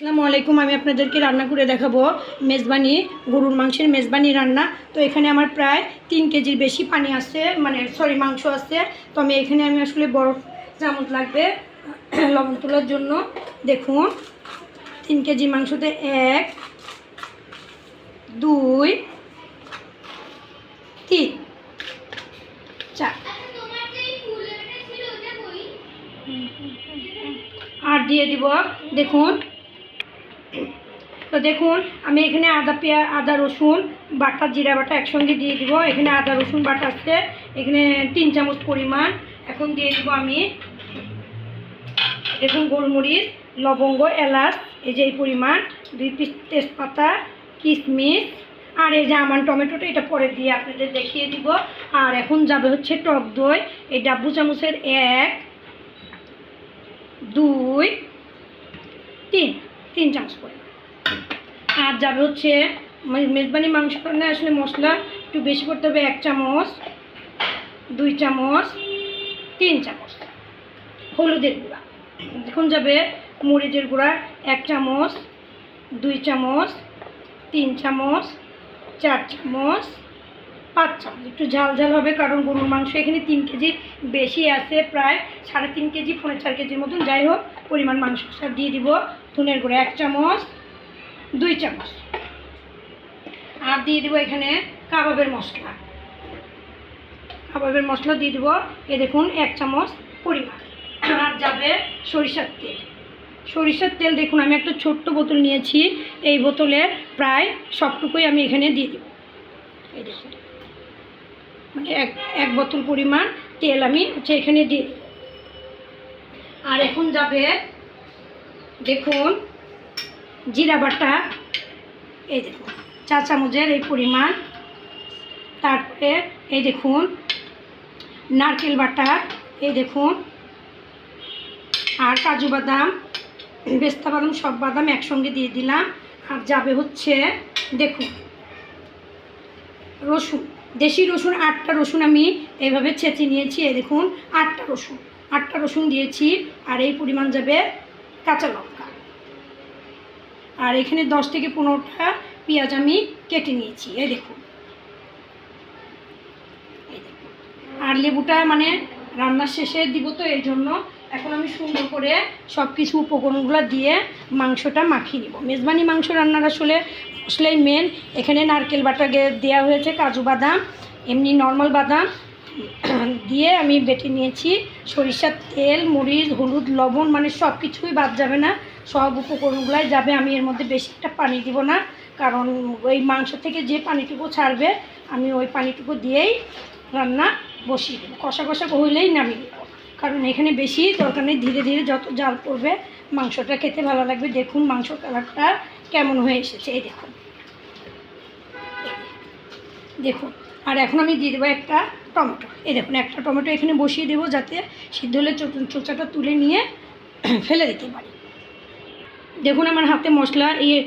আসসালামু আলাইকুম, আমি আপনাদেরকে রান্না করে দেখাবো মেজবানি, গরুর মাংসের মেজবানি রান্না। তো এখানে আমার প্রায় তিন কেজির বেশি পানি আছে মানে সরি, মাংস আছে। তো আমি এখানে আমি আসলে বড় চামচ লাগবে লবণ তোলার জন্য। দেখুন, তিন কেজি মাংসতে এক, দুই, তিন, চার। আর দিয়ে দিব, দেখুন তো দেখুন, আমি এখানে আদা পেঁয়া, আদা রসুন, বাটা, জিরা বাটা একসঙ্গে দিয়ে দিব। এখানে আদা, রসুন, বাটা আছে। এখানে তিন চামচ পরিমাণ। এখন দিয়ে দিব আমি দেখুন গোলমরিচ, লবঙ্গ, এলাচ, এই যে এই পরিমাণ, দুই পিস তেজপাতা কিশমিশ আর এই যে আমার টমেটোটা এটা পরে দিয়ে আপনাদের দেখিয়ে দিব। আর এখন যাবে হচ্ছে টক দই। এই ডাব্বু চামচের এক, দুই, তিন তিন চামচ করে আর যাবে হচ্ছে মে- মেজবানি মাংস রান্নায় আসলে মশলা একটু বেশি করতে হবে, এক চামচ, দুই চামচ, তিন চামচ হলুদের গুঁড়া। এখন যাবে মরিচের গুঁড়া, এক চামচ, দুই চামচ, তিন চামচ, চার চামচ, পাঁচ চামচ। একটু ঝাল ঝাল হবে, কারণ গরুর মাংস এখানে তিন কেজি বেশি আছে, প্রায় সাড়ে তিন কেজি, পৌনে চার কেজির মতন। যাই হোক, পরিমাণ মাংস সব দিয়ে দিব ধনের গুঁড়া, এক চামচ দুই চামচ। আর দিয়ে দেবো এখানে কাবাবের মশলা। কাবাবের মশলা দিয়ে দেবো, এ দেখুন, এক চামচ পরিমাণ। আর যাবে সরিষার তেল। সরিষার তেল দেখুন, আমি একটা ছোট্ট বোতল নিয়েছি। এই বোতলের প্রায় সবটুকুই আমি এখানে দিয়ে দিব। এই দেখুন। মানে এক এক বোতল পরিমাণ তেল আমি হচ্ছে এখানে দিয়ে আর এখন যাবে, দেখুন জিরা বাটা, এই দেখুন চা চামচের এই পরিমাণ। তারপরে এই দেখুন, নারকেল বাটা, এই দেখুন। আর কাজু বাদাম পেস্তা বাদাম, সব বাদাম একসঙ্গে দিয়ে দিলাম। আর যাবে হচ্ছে, দেখুন, রসুন, দেশি রসুন, আটটা রসুন আমি এইভাবে ছেঁচে নিয়েছি, এই দেখুন, আটটা রসুন আটটা রসুন দিয়েছি। আর এই পরিমাণ যাবে কাঁচা লঙ্কা। আর এখানে দশ থেকে পনেরোটা পেঁয়াজ আমি কেটে নিয়েছি, এই দেখুন। আর লেবুটা মানে রান্নার শেষে দিব তো, এই জন্য এখন আমি সুন্দর করে সব কিছু উপকরণগুলো দিয়ে মাংসটা মাখিয়ে নিব। মেজবানি মাংস রান্নার আসলে মশলাই মেন এখানে নারকেল বাটা দেওয়া হয়েছে, কাজু বাদাম, এমনি নর্মাল বাদাম। দিয়ে আমি বেটে নিয়েছি সরিষার তেল, মরিচ, হলুদ, লবণ মানে সব কিছুই বাদ যাবে না। সব উপকরণগুলাই যাবে, আমি এর মধ্যে বেশি একটা পানি দিব না। কারণ ওই মাংস থেকে যে পানিটুকু ছাড়বে, আমি ওই পানিটুকু দিয়েই রান্না বসিয়ে দেবো। কষা কষা হইলেই নামিয়ে কারণ এখানে বেশি দরকার নেই, ধীরে ধীরে যত জাল পড়বে, মাংসটা খেতে ভালো লাগবে। দেখুন মাংস কালারটা কেমন হয়ে এসেছে, এই দেখুন। দেখুন, আর এখন আমি দিয়ে দেবো একটা টমেটো। এই দেখুন, একটা টমেটো এখানে বসিয়ে দেবো যাতে সিদ্ধ হলে চোচাটা তুলে নিয়ে ফেলে দিতে পারি। দেখুন, আমার হাতে মশলা ইয়ে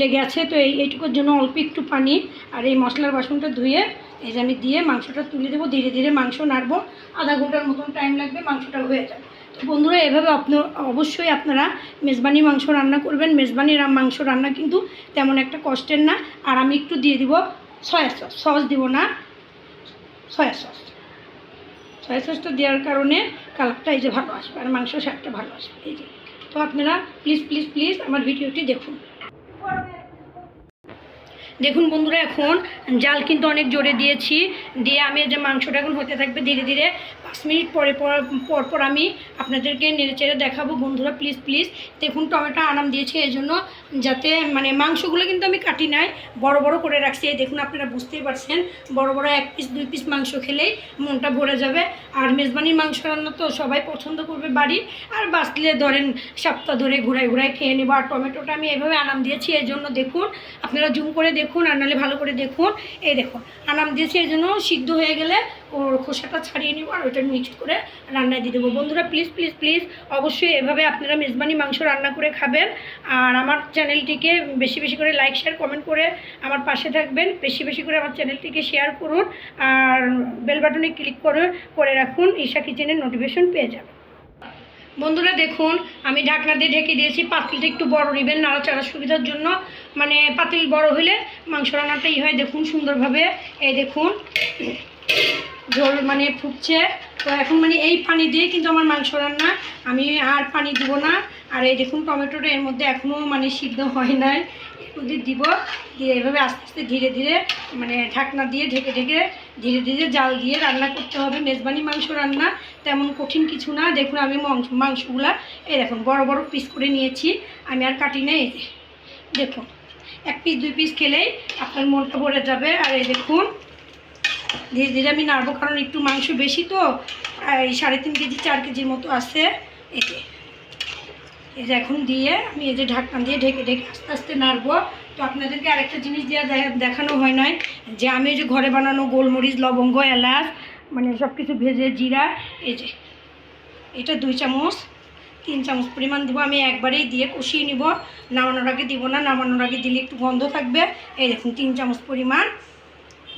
লেগে আছে, তো এই এইটুকুর জন্য অল্প একটু পানি আর এই মশলার বাসনটা ধুয়ে এই যে আমি দিয়ে মাংসটা তুলে দেবো, ধীরে ধীরে মাংস নাড়বো। আধা ঘণ্টার মতন টাইম লাগবে, মাংসটা হয়ে যাবে। বন্ধুরা, এভাবে আপনার অবশ্যই আপনারা মেজবানি মাংস রান্না করবেন। মেজবানি মাংস রান্না কিন্তু তেমন একটা কষ্টের না। আর আমি একটু দিয়ে দিব সয়া সস সস দিব না সয়া সস সয়া সসটা দেওয়ার কারণে কালারটা এই যে ভালো আসবে, আর মাংস স্বাদটা ভালো আসবে। এই যে। তো আপনারা প্লিজ প্লিজ প্লিজ আমার ভিডিওটি দেখুন দেখুন বন্ধুরা, এখন জাল কিন্তু অনেক জোরে দিয়েছি। দিয়ে আমি যে মাংসটা এখন হতে থাকবে ধীরে ধীরে। পাঁচ মিনিট পরে পর পর আমি আপনাদেরকে নেড়ে চেড়ে দেখাবো। বন্ধুরা প্লিজ প্লিজ দেখুন, টমেটো আনাম দিয়েছি এই জন্য, যাতে মানে মাংসগুলো কিন্তু আমি কাটি নাই, বড় বড় করে রাখছি। দেখুন, আপনারা বুঝতেই পারছেন, বড় বড় এক পিস দুই পিস মাংস খেলেই মনটা ভরে যাবে। আর মেজবানির মাংস রান্না তো সবাই পছন্দ করবে বাড়ি। আর বাঁচলে ধরেন, সপ্তাহ ধরে ঘুরাই ঘুরাই খেয়ে নেব। আর টমেটোটা আমি এভাবে আনাম দিয়েছি এই জন্য। দেখুন, আপনারা জুম করে দেখুন। আর নাহলে ভালো করে দেখুন। এই দেখুন, আনাম দিয়েছি, এই জন্য সিদ্ধ হয়ে গেলে ওর খোসাটা ছাড়িয়ে নেব আর ওইটা মিক্সড করে রান্নায় দিয়ে দেবো। বন্ধুরা প্লিজ প্লিজ প্লিজ অবশ্যই এভাবে আপনারা মেজবানি মাংস রান্না করে খাবেন। আর আমার চ্যানেলটিকে বেশি বেশি করে লাইক শেয়ার কমেন্ট করে আমার পাশে থাকবেন। বেশি বেশি করে আমার চ্যানেলটিকে শেয়ার করুন। আর বেল বাটনে ক্লিক করে করে রাখুন। ঈশা কিচেনের নোটিফিকেশন পেয়ে যাবেন। বন্ধুরা দেখুন, আমি ঢাকনা দিয়ে ঢেকে দিয়েছি, পাতিলটা একটু বড় নেবেন নাড়াচাড়ার সুবিধার জন্য। মানে পাতিল বড় হলে মাংস রান্নাটা ই হয়, দেখুন সুন্দরভাবে। এই দেখুন, ঝোল মানে ফুটছে। তো এখন মানে এই পানি দিয়ে কিন্তু আমার মাংস রান্না, আমি আর পানি দিব না। আর এই দেখুন, টমেটোটা এর মধ্যে এখনও মানে সিদ্ধ হয় নাই। এর দিব, দিয়ে এভাবে আস্তে আস্তে ধীরে ধীরে মানে ঢাকনা দিয়ে ঢেকে ঢেকে ধীরে ধীরে জাল দিয়ে রান্না করতে হবে। মেজবানি মাংস রান্না তেমন কঠিন কিছু না। দেখুন আমি মাংস, মাংসগুলা এই দেখুন বড় বড় পিস করে নিয়েছি। আমি আর কাটি নেই দেখুন, এক পিস দুই পিস খেলেই আপনার মনটা ভরে যাবে। আর এই দেখুন, ধীরে ধীরে আমি নাড়বো কারণ একটু মাংস বেশি তো। এই সাড়ে তিন কেজি, চার কেজির মতো আছে। এতে এই যে এখন দিয়ে আমি এই যে ঢাকনা দিয়ে ঢেকে ঢেকে আস্তে আস্তে নাড়বো। তো আপনাদেরকে আরেকটা জিনিস দিয়ে দে- দেখানো হয় নাই, যে আমি যে ঘরে বানানো গোলমরিচ, লবঙ্গ, এলাচ মানে সব কিছু ভেজে জিরা, এই যে, এটা দুই চামচ, তিন চামচ পরিমাণ দিব, আমি একবারেই দিয়ে কষিয়ে নিব, নামানোর আগে দিব না, নামানোর আগে দিলে একটু গন্ধ থাকবে। এই দেখুন, তিন চামচ পরিমাণ,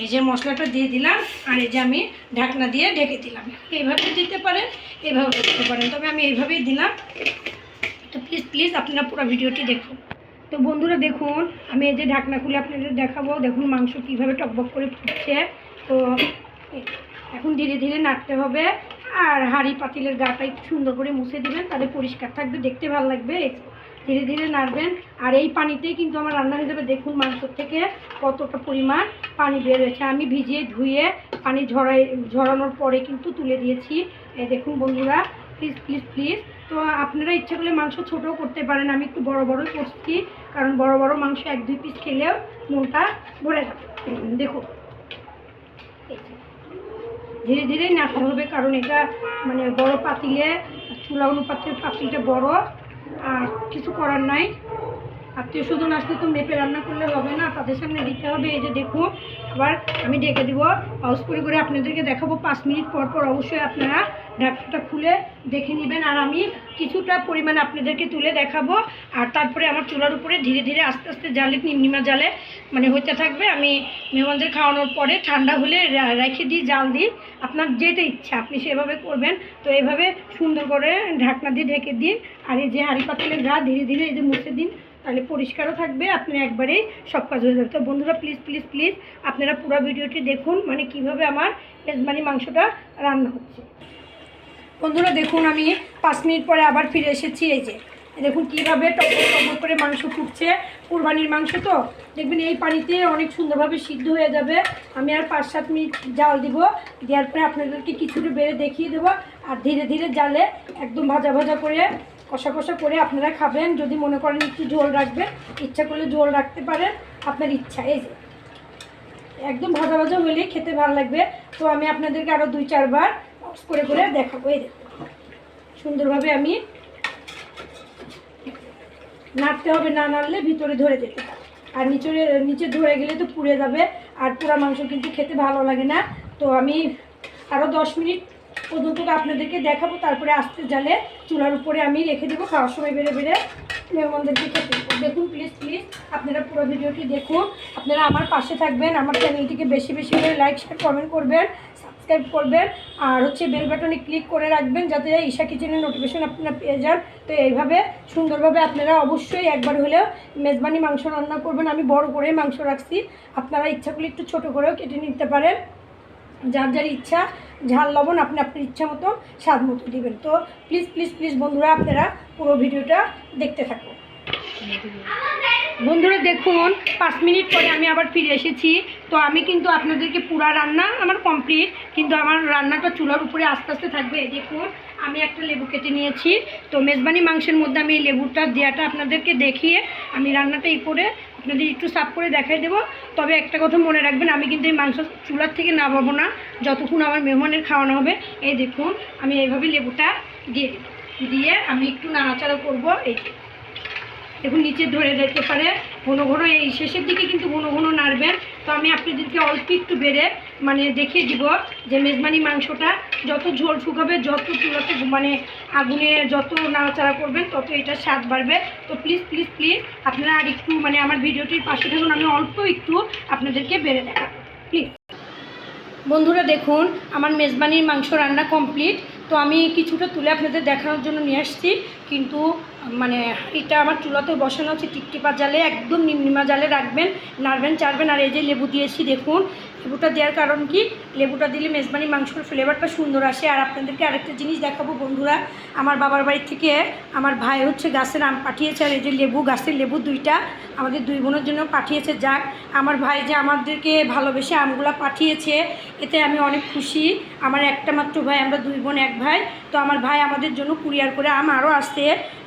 এই যে মশলাটা দিয়ে দিলাম, আর এই যে আমি ঢাকনা দিয়ে ঢেকে দিলাম। এইভাবে দিতে পারেন, এইভাবে দিতে পারেন, তবে আমি এইভাবেই দিলাম। তো প্লিজ প্লিজ, আপনারা পুরো ভিডিওটি দেখুন। তো বন্ধুরা দেখুন, আমি এই যে ঢাকনা খুলে আপনাদের দেখাবো। দেখুন মাংস কীভাবে টকবক করে ফুটছে। তো এখন ধীরে ধীরে নাড়তে হবে। আর হাঁড়ি পাতিলের গাটা একটু সুন্দর করে মুছে দেবেন, তাহলে পরিষ্কার থাকবে, দেখতে ভালো লাগবে। ধীরে ধীরে নাড়বেন। আর এই পানিতেই কিন্তু আমার রান্না হয়ে যাবে। দেখুন মাংসর থেকে কতটা পরিমাণ পানি বের হয়েছে। আমি ভিজিয়ে ধুয়ে পানি ঝরাই ঝরানোর পরে কিন্তু তুলে দিয়েছি। দেখুন বন্ধুরা প্লিজ প্লিজ প্লিজ তো আপনারা ইচ্ছা করলে মাংস ছোটও করতে পারেন। আমি একটু বড় বড়ই করছি, কারণ বড় বড় মাংস এক দুই পিস খেলেও মনটা ভরে যাবে। দেখুন। ধীরে ধীরে নাড়তে হবে, কারণ এটা মানে বড় পাতিলে, চুলা অনুপাতের পাতিলটা বড়, আর কিছু করার নাই। আত্মীয় স্বজন আসলে তো মেপে রান্না করলে হবে না, তাদের সামনে দিতে হবে। এই যে দেখুন আবার আমি ডেকে দিব, পাউস করে করে আপনাদেরকে দেখাবো। পাঁচ মিনিট পর পর অবশ্যই আপনারা ঢাকনাটা খুলে দেখে নেবেন। আর আমি কিছুটা পরিমাণ আপনাদেরকে তুলে দেখাবো। আর তারপরে আমার চুলার উপরে ধীরে ধীরে আস্তে আস্তে জালে, নিমনিমা জালে মানে হতে থাকবে। আমি মেহমানদের খাওয়ানোর পরে ঠান্ডা হলে রেখে দিই, জাল দিই। আপনার যেটা ইচ্ছা, আপনি সেভাবে করবেন। তো এভাবে সুন্দর করে ঢাকনা দিয়ে ঢেকে দিন। আর এই যে হাঁড়ি পাতিলের গা ধীরে ধীরে এই যে মুছে দিন। তাহলে পরিষ্কারও থাকবে, আপনি একবারেই সব কাজ হয়ে যাবে। তো বন্ধুরা প্লিজ প্লিজ প্লিজ আপনারা পুরো ভিডিওটি দেখুন মানে কীভাবে আমার মেজবানি মাংসটা রান্না হচ্ছে। বন্ধুরা, দেখুন, আমি পাঁচ মিনিট পরে আবার ফিরে এসেছি, এই যে। দেখুন, কীভাবে টকবক টকবক করে মাংস ফুটছে। কুরবানির মাংস তো, দেখবেন, এই পানিতে অনেক সুন্দরভাবে সিদ্ধ হয়ে যাবে। আমি আর পাঁচ সাত মিনিট জাল দিব, দেওয়ার পরে আপনাদেরকে কিছুটা বেড়ে দেখিয়ে দেবো। আর ধীরে ধীরে জালে একদম ভাজা ভাজা করে কষা কষা করে আপনারা খাবেন। যদি মনে করেন একটু ঝোল রাখবেন, ইচ্ছা করলে ঝোল রাখতে পারেন, আপনার ইচ্ছা। এই যে, একদম ভাজা ভাজা হলে খেতে ভালো লাগবে। তো আমি আপনাদেরকে আরও দুই, চারবার করে করে দেখাবো। এই সুন্দরভাবে আমি নাড়তে হবে, না নাড়লে ভিতরে ধরে পারে আর নিচে নিচে ধরে গেলে তো পুড়ে যাবে। আর পুরা মাংস কিন্তু খেতে ভালো লাগে না। তো আমি আরও দশ মিনিট পর্যন্ত আপনাদেরকে দেখাবো, তারপরে আস্তে জালে চুলার উপরে আমি রেখে দেবো, খাওয়ার সময় বেড়ে বেড়ে মেহমানদেরকে খেতে দেখুন প্লিজ প্লিজ আপনারা পুরো ভিডিওটি দেখুন। আপনারা আমার পাশে থাকবেন, আমার চ্যানেলটিকে বেশি বেশি করে লাইক শেয়ার কমেন্ট করবেন সাবস্ক্রাইব করবেন, আর হচ্ছে বেল বাটনে ক্লিক করে রাখবেন, যাতে ঈশা কিচেনের নোটিফিকেশন আপনারা পেয়ে যান। তো এইভাবে সুন্দরভাবে আপনারা অবশ্যই একবার হলেও মেজবানি মাংস রান্না করবেন। আমি বড় করে মাংস রাখছি। আপনারা ইচ্ছা করলে একটু ছোটো করেও কেটে নিতে পারেন। যার যার ইচ্ছা ঝাল লবণ আপনি আপনার ইচ্ছা মতো স্বাদ মতো দিবেন। তো প্লিজ প্লিজ প্লিজ বন্ধুরা, আপনারা পুরো ভিডিওটা দেখতে থাকুন। বন্ধুরা, দেখুন, পাঁচ মিনিট পরে আমি আবার ফিরে এসেছি। তো আমি কিন্তু আপনাদেরকে পুরা রান্না আমার কমপ্লিট কিন্তু আমার রান্নাটা চুলার উপরে আস্তে আস্তে থাকবে। দেখুন, আমি একটা লেবু কেটে নিয়েছি। তো মেজবানি মাংসের মধ্যে আমি এই লেবুটা দেওয়াটা আপনাদেরকে দেখিয়ে আমি রান্নাটা ই করে আপনাদের একটু সাফ করে দেখাই দেবো। তবে একটা কথা মনে রাখবেন, আমি কিন্তু এই মাংস চুলার থেকে নামাবো না। যতক্ষণ আমার মেহমানের খাওয়ানো হবে, এই দেখুন, আমি এইভাবে লেবুটা দিয়ে দিয়ে আমি একটু নাড়াচাড়া করব, এই। দেখুন, নিচে ধরে যেতে পারে। ঘন ঘন এই শেষের দিকে কিন্তু ঘন ঘন নাড়বেন তো আমি আপনাদেরকে অল্প একটু বেড়ে মানে দেখিয়ে দিব যে মেজবানি মাংসটা যত ঝোল শুকাবে, যত চুলাতে মানে আগুনে যত নাড়াচাড়া করবেন তত এটা স্বাদ বাড়বে। তো প্লিজ প্লিজ প্লিজ আপনারা আর একটু মানে আমার ভিডিওটির পাশে থাকুন। আমি অল্প একটু আপনাদেরকে বেড়ে দেখাবো। প্লিজ বন্ধুরা, দেখুন, আমার মেজবানির মাংস রান্না কমপ্লিট তো আমি কিছুটা তুলে আপনাদের দেখানোর জন্য নিয়ে আসছি। কিন্তু মানে এটা আমার চুলাতে বসানো হচ্ছে টিকটিপা জালে, একদম নিম্নিমা জালে রাখবেন, নাড়বেন, চাড়বেন, আর এই যে লেবু দিয়েছি, দেখুন লেবুটা দেওয়ার কারণ কি? লেবুটা দিলে মেজবানি মাংসের ফ্লেভারটা সুন্দর আসে। আর আপনাদেরকে আরেকটা জিনিস দেখাবো বন্ধুরা, আমার বাবার বাড়ি থেকে আমার ভাই হচ্ছে গাছের আম পাঠিয়েছে, আর এই যে লেবু, গাছের লেবু দুইটা আমাদের দুই বোনের জন্য পাঠিয়েছে। যাক, আমার ভাই যে আমাদেরকে ভালোবেসে আমগুলো পাঠিয়েছে, এতে আমি অনেক খুশি। আমার একটা মাত্র ভাই, আমরা দুই বোন এক ভাই। তো আমার ভাই আমাদের জন্য কুরিয়ার করে আম আরও আসতে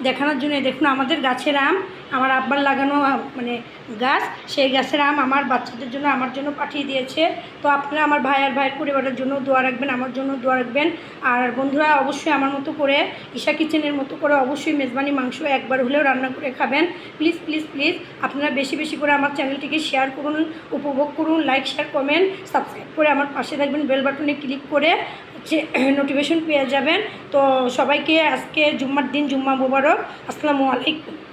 দেখানোর জন্য। দেখুন, আমাদের গাছের আম আমার আব্বার লাগানো মানে গাছ, সেই গাছের আম আমার বাচ্চাদের জন্য, আমার জন্য পাঠিয়ে দিয়েছে। তো আপনারা আমার ভাই আর ভাইয়ের পরিবারের জন্য দোয়া রাখবেন, আমার জন্য দোয়া রাখবেন। আর বন্ধুরা, অবশ্যই আমার মতো করে, ঈশা কিচেনের মতো করে অবশ্যই মেজবানি মাংস একবার হলেও রান্না করে খাবেন। প্লিজ প্লিজ প্লিজ, আপনারা বেশি বেশি করে আমার চ্যানেলটিকে শেয়ার করুন, উপভোগ করুন, লাইক, শেয়ার, কমেন্ট, সাবস্ক্রাইব করে আমার পাশে থাকবেন, বেল বাটনে ক্লিক করে হচ্ছে নোটিফিকেশন পেয়ে যাবেন। তো সবাইকে আজকে জুম্মার দিন, জুম্মা মুবারক। আসসালামু আলাইকুম।